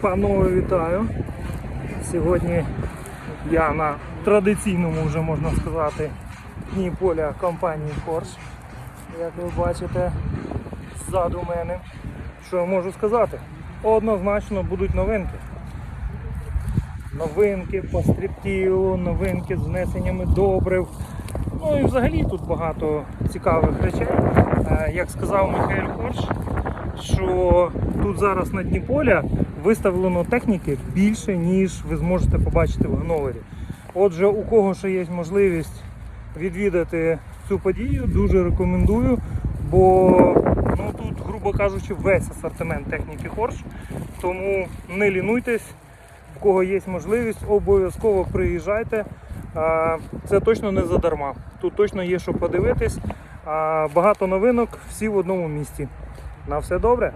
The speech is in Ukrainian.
Панове, вітаю! Сьогодні я на традиційному, вже можна сказати, дні поля компанії Porsche. Як ви бачите, ззаду мене. Що я можу сказати? Однозначно будуть новинки. Новинки по стріптілу, новинки з внесеннями добрив. Ну і взагалі тут багато цікавих речей. Е, Як сказав Михайло Корж, тут зараз на дні поля виставлено техніки більше, ніж ви зможете побачити в Ганновері. Отже, у кого ще є можливість відвідати цю подію, дуже рекомендую, бо ну, тут, грубо кажучи, весь асортимент техніки Хорш. Тому не лінуйтесь, в кого є можливість, обов'язково приїжджайте. Це точно не задарма. Тут точно є що подивитись. Багато новинок, всі в одному місці. На все добре.